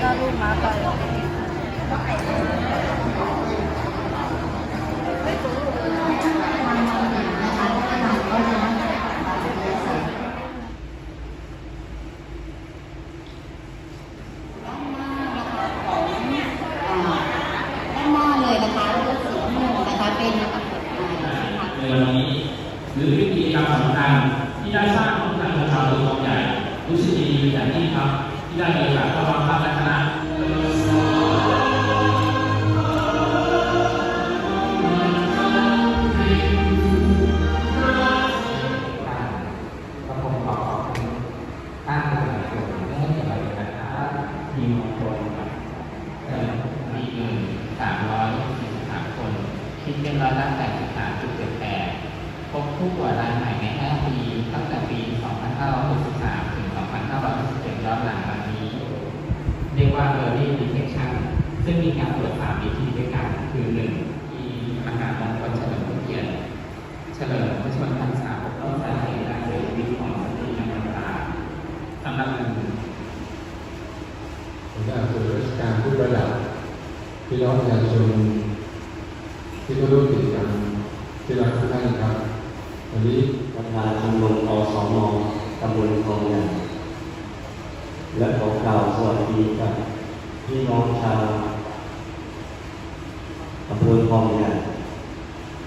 ถ้าลูกมาไป หรือพิธีกรรสำคัญที่ได้สร้างขึ้นทางชาวตัวของใหญ่รู้สึกดีอย่างยิ่งครับ ที่ได้มีโอกาสเข้ามาพักและคณะก็ผมขอขอบคุณท่านผู้บริหารเรื่องสบายนะครับทีมมงคลครับเอ่อมีหนึ่งสามร้อยสี่สิบสามคนคิดเป็นร้อยละแปดสิบสามจุดเจ็ดแปด พบผู้ป่วยรายใหม่ใน 5 ปี ตั้งแต่ปี 2563 ถึง 2567ย้อนหลังมานี้ เรียกว่า early detection ซึ่งมีการตรวจสามวิธีด้วยกันคือหนึ่งที่มหามงคลเฉลิมพระเกียรติเฉลิมพระชนมพรรษาครบรอบสาเหตุการเสียชีวิตของสตรีนันตาสำหรับหนึ่งผมอยากสู่ราชการทุกระดับพี่น้องประชาชนที่เข้าร่วมกิจกรรมที่รักทุกท่านครับ วันนี้ประธานชมรมอสมตำบลคลองใหญ่และขอกล่าวสวัสดีกับพี่น้องชาวตำบลคลองใหญ่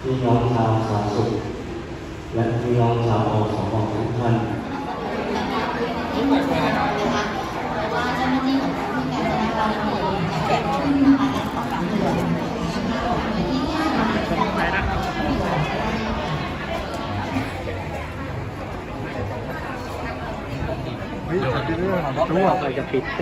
พี่น้องชาวสาสุขและพี่น้องชาวอสม เฮ้ยจับไปเรื่อยๆตัวไปจะปิดเ